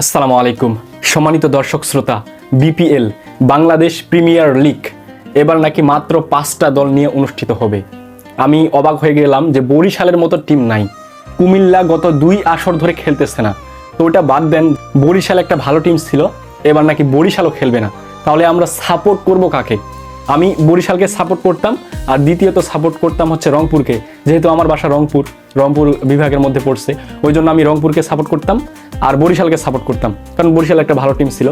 আসসালামু আলাইকুম। সম্মানিত দর্শক শ্রোতা, বিপিএল, বাংলাদেশ প্রিমিয়ার লিগ, এবার নাকি মাত্র পাঁচটা দল নিয়ে অনুষ্ঠিত হবে। আমি অবাক হয়ে গেলাম যে বরিশালের মতো টিম নাই। কুমিল্লা গত দুই আসর ধরে খেলতেছে না। তো ওটা বাদ দেন, বরিশাল একটা ভালো টিম ছিল, এবার নাকি বরিশালও খেলবে না। তাহলে আমরা সাপোর্ট করব কাকে? আমি বরিশালকে সাপোর্ট করতাম, আর দ্বিতীয়ত সাপোর্ট করতাম হচ্ছে রংপুরকে। যেহেতু আমার বাসা রংপুর রংপুর বিভাগের মধ্যে পড়ছে ওই জন্য আমি রংপুরকে সাপোর্ট করতাম, আর বরিশালকে সাপোর্ট করতাম, কারণ বরিশাল একটা ভালো টিম ছিল।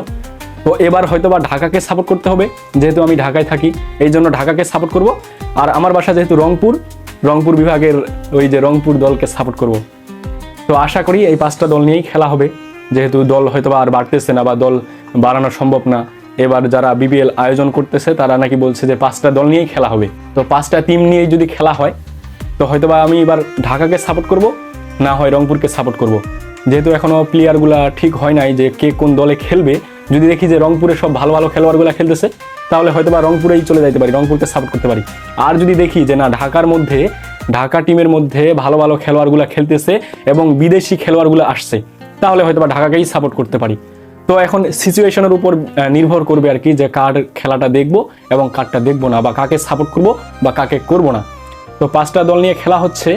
তো এবার হয়তো বা ঢাকাকে সাপোর্ট করতে হবে, যেহেতু আমি ঢাকায় থাকি এই জন্য ঢাকাকে সাপোর্ট করব। আর আমার বাসা যেহেতু রংপুর রংপুর বিভাগের ওই যে রংপুর দলকে সাপোর্ট করব। তো আশা করি এই পাঁচটা দল নিয়েই খেলা হবে, যেহেতু দল হয়তো বা আর বাড়তেছে না বা দল বাড়ানো সম্ভব না। এবার যারা বিপিএল আয়োজন করতেছে, তারা নাকি বলছে যে পাঁচটা দল নিয়েই খেলা হবে। তো পাঁচটা টিম নিয়েই যদি খেলা হয়, তো হয়তো বা আমি এবার ঢাকাকে সাপোর্ট করব, না হয় রংপুরকে সাপোর্ট করব। যেহেতু এখনও প্লেয়ারগুলা ঠিক হয় নাই যে কে কোন দলে খেলবে, যদি দেখি যে রংপুরে সব ভালো ভালো খেলোয়াড়গুলো খেলতেছে, তাহলে হয়তো বা রংপুরেই চলে যাইতে পারি, রংপুরকে সাপোর্ট করতে পারি। আর যদি দেখি যে না, ঢাকার মধ্যে, ঢাকা টিমের মধ্যে ভালো ভালো খেলোয়াড়গুলো খেলতেছে এবং বিদেশি খেলোয়াড়গুলো আসছে, তাহলে হয়তো বা ঢাকাকেই সাপোর্ট করতে পারি। তো এখন সিচুয়েশনের উপর নির্ভর করবে আর কি যে কার খেলাটা দেখব এবং কারটা দেখব না বা কাকে সাপোর্ট করব বা কাকে করব না। তো পাঁচটা দল নিয়ে খেলা হচ্ছে।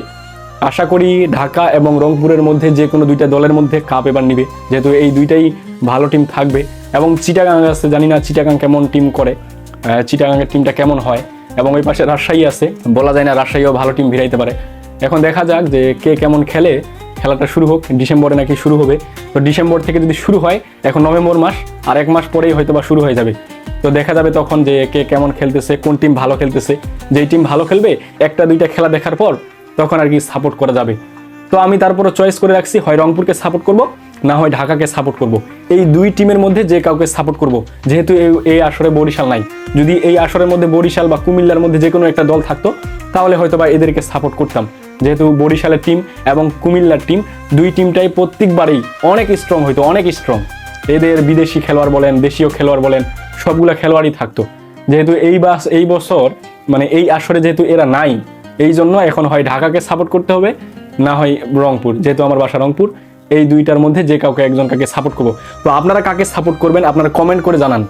আশা করি ঢাকা এবং রংপুরের মধ্যে যে কোনো দুইটা দলের মধ্যে কাপ এবার নিবে। যেহেতু এই দুইটাই ভালো টিম থাকবে এবং চিটাগাং আছে জানি না চিটাগাং কেমন টিম করে আহ, চিটাগাংয়ের টিমটা কেমন হয় এবং ওই পাশে রাজশাহী আছে। বলা যায় না রাজশাহীও ভালো টিম ভিড়াইতে পারে। এখন দেখা যাক যে কে কেমন খেলে। খেলাটা শুরু হোক, ডিসেম্বরে নাকি শুরু হবে। তো ডিসেম্বর থেকে যদি শুরু হয়, এখন নভেম্বর মাস, আর এক মাস পরেই হয়তো বা শুরু হয়ে যাবে। তো দেখা যাবে তখন যে কে কেমন খেলতেছে, কোন টিম ভালো খেলতেছে। যেই টিম ভালো খেলবে, একটা, দুইটা খেলা দেখার পর তখন আর কি সাপোর্ট করা যাবে। তো আমি তারপরে চয়েস করে রাখছি, হয় রংপুরকে সাপোর্ট করব, না হয় ঢাকাকে সাপোর্ট করব। এই দুই টিমের মধ্যে যে কাউকে সাপোর্ট করব, যেহেতু এই আসরে বরিশাল নাই। যদি এই আসরের মধ্যে বরিশাল বা কুমিল্লার মধ্যে যে কোনো একটা দল থাকতো তাহলে হয়তো বা এদেরকে সাপোর্ট করতাম। যেহেতু বরিশালের টিম এবং কুমিল্লার টিম দুই টিমটাই প্রত্যেকবারেই অনেক স্ট্রং হইতো, অনেক স্ট্রং এদের বিদেশি খেলোয়াড় বলেন, দেশীয় খেলোয়াড় বলেন, সবগুলা খেলোয়াড়ই থাকতো। যেহেতু এই বাস, এই বছর মানে এই আসরে যেহেতু এরা নাই, এই জন্য এখন হয় ঢাকাকে সাপোর্ট করতে হবে, না হয় রংপুর, যেহেতু আমার বাসা রংপুর, এই দুইটার মধ্যে যে কাউকে একজন কাকে সাপোর্ট করব। তো আপনারা কাকে সাপোর্ট করবেন, আপনারা কমেন্ট করে জানান।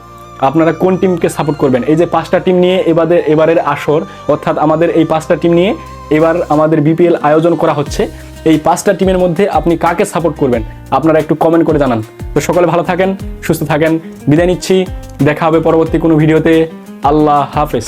আপনারা কোন টিমকে সাপোর্ট করবেন? এই যে পাঁচটা টিম নিয়ে এবারে, এবারের আসর, অর্থাৎ আমাদের এই পাঁচটা টিম নিয়ে এবার আমাদের বিপিএল আয়োজন করা হচ্ছে। এই পাঁচটা টিমের মধ্যে আপনি কাকে সাপোর্ট করবেন? আপনারা একটু কমেন্ট করে জানান। তো সকলে ভালো থাকেন, সুস্থ থাকেন। বিদায় নিচ্ছি। দেখা হবে পরবর্তী কোনো ভিডিওতে আল্লাহ হাফেজ।